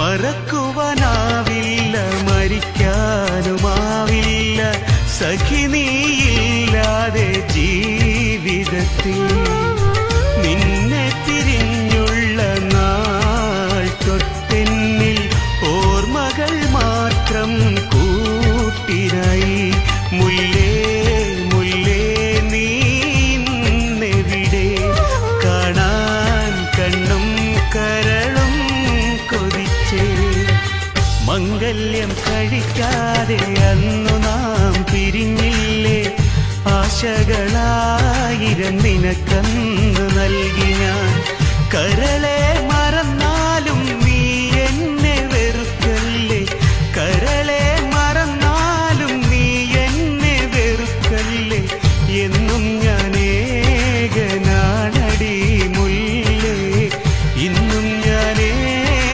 മറക്കുവാനാവില്ല മരിക്കാനുമാവില്ല. സഖി നീയില്ലാതെ ജീവിതത്തിൽ മാംഗല്യം കഴിക്കാതെ അന്നു നാം പിരിഞ്ഞില്ലേ? ആശകളായിരം നിനക്കന്ന് നൽകി ഞാൻ. കരളെ മറന്നാലും നീ എന്നെ വെറുക്കല്ലേ? കരളെ മറന്നാലും നീ എന്നെ വെറുക്കല്ലേ? എന്നും ഞാൻ